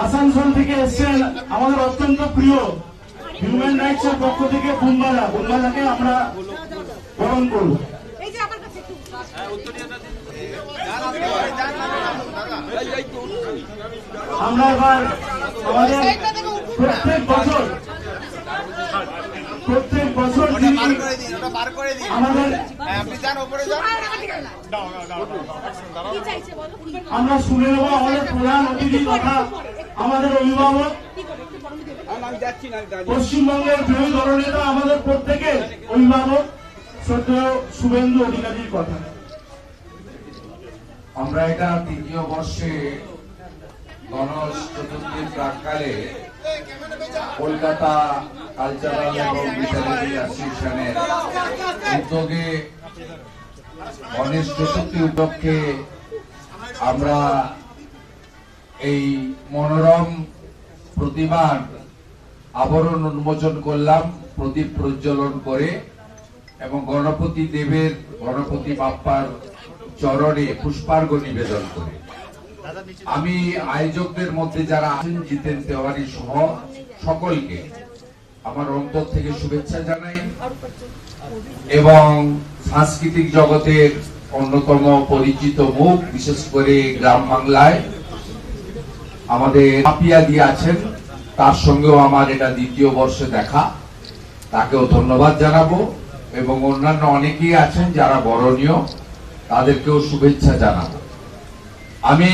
আসানসোল থেকে এসছেন আমাদের অত্যন্ত প্রিয় হিউম্যান রাইটস এর পক্ষ থেকে বুম্বালা। বুম্বালাকে আমরা বরণ করব। এই যে আমার এবার আমাদের প্রত্যেক বছর প্রত্যেক বছর করে দিন ওটা বার করে দিন আমাদের হ্যাঁ, আমরা শুনে নেব আমাদের প্রধান অতিথি কথা আমাদের অভিভাবক পশ্চিমবঙ্গের বিরোধী দলনেতা আমাদের প্রত্যেকের অভিভাবক শ্রদ্ধেয় শুভেন্দু অধিকারীর কথা আমরা এটা তৃতীয় বর্ষে গণেশ চতুর্থীর প্রাককালে কলকাতা কালচারাল এবং লিটারেরি অ্যাসোসিয়েশনের উদ্যোগে গণেশ চতুর্থী উপলক্ষে আমরা এই মনোরম প্রতিমার আবরণ উন্মোচন করলাম, প্রদীপ প্রজ্বলন করে এবং গণপতি দেবের, গণপতি বাপ্পার চরণে পুষ্পার্ঘ নিবেদন করে। আমি আয়োজকদের মধ্যে যারা আছেন, জিতেন তেওয়ারি সহ সকলকে আমার অন্তর থেকে শুভেচ্ছা জানাই এবং সাংস্কৃতিক জগতের অন্যতম পরিচিত মুখ, বিশেষ করে গ্রাম বাংলায় আমাদের পাপিয়া দিয়ে আছেন, তার সঙ্গেও আমার এটা দ্বিতীয় বর্ষে দেখা। তাকেও ধন্যবাদ জানাব এবং অন্যান্য অনেকেই আছেন যারা বরণীয়। তাদেরকেও শুভেচ্ছা জানাব। আমি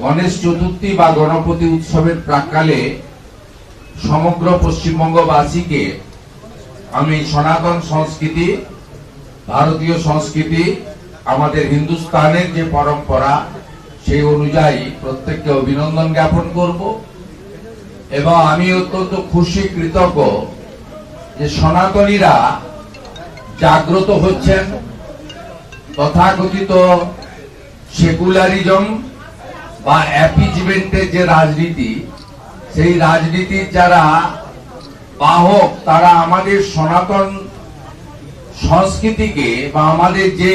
গণেশ চতুর্থী বা গণপতি উৎসবের প্রাককালে সমগ্র পশ্চিমবঙ্গবাসীকে আমি সনাতন সংস্কৃতি, ভারতীয় সংস্কৃতি, আমাদের হিন্দুস্তানের যে পরম্পরা, সেই অনুযায়ী প্রত্যেককে অভিনন্দন জ্ঞাপন করব এবং আমি অত্যন্ত খুশি, কৃতজ্ঞ যে সনাতনীরা জাগ্রত হচ্ছেন। তথাকথিত সেকুলারিজম বা অ্যাপিজমেন্টের যে রাজনীতি, সেই রাজনীতির যারা বাহক, তারা আমাদের সনাতন সংস্কৃতিকে বা আমাদের যে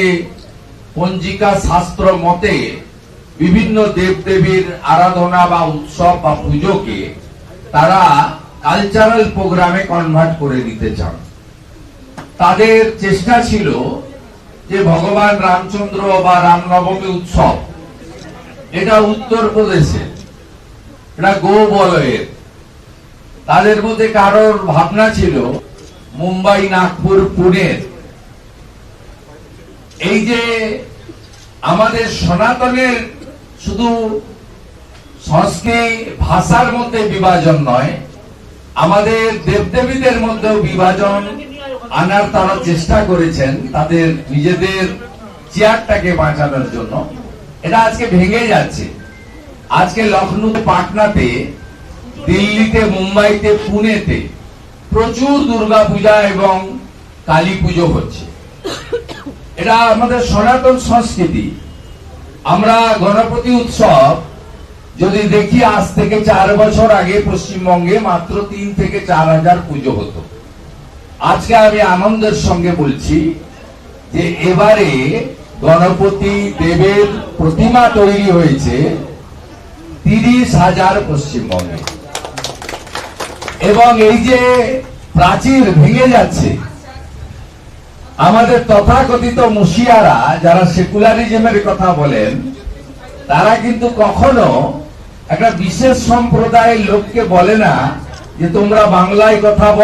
পঞ্জিকা শাস্ত্র মতে বিভিন্ন দেবদেবীর আরাধনা বা উৎসব বা পুজোকে তারা কালচারাল প্রোগ্রামে কনভার্ট করে দিতে চান। তাদের চেষ্টা ছিল যে ভগবান রামচন্দ্র বা রামনবমী উৎসব, এটা উত্তরপ্রদেশে এটা গৌবলয়ের তাদের মধ্যে কারোর ভাবনা ছিল, মুম্বাই, নাগপুর পুনের এই যে আমাদের সনাতনের শুধু সংস্কৃত, ভাষার মধ্যে বিভাজন নয়, আমাদের দেবদেবীদের মধ্যেও বিভাজন আনার তারা চেষ্টা করেছেন তাদের নিজেদের চেয়ারটাকে বাঁচানোর জন্য। এটা আজকে ভেঙে যাচ্ছে। আজকে লখনৌ পাটনাতে, দিল্লিতে, মুম্বাইতে, পুনেতে প্রচুর দুর্গা পূজা এবং কালী পুজো হচ্ছে। এটা আমাদের সনাতন সংস্কৃতি। আমরা গণপতি উৎসব যদি দেখি, আজ থেকে চার বছর আগে পশ্চিমবঙ্গে মাত্র তিন থেকে চার হাজার পুজো হতো। আজকে আমি আনন্দের সঙ্গে বলছি যে এবারে গণপতি দেবের প্রতিমা তৈরি হয়েছে তিরিশ হাজার পশ্চিমবঙ্গে। এবং এই যে প্রাচীর ভেঙে যাচ্ছে, আমাদের তথাকথিত মুশিয়ারা যারা সেকুলারিজমের কথা বলেন, তারা কিন্তু কখনো একটা বিশেষ সম্প্রদায়ের লোককে বলে না যে তোমরা বাংলায় কথা বলো।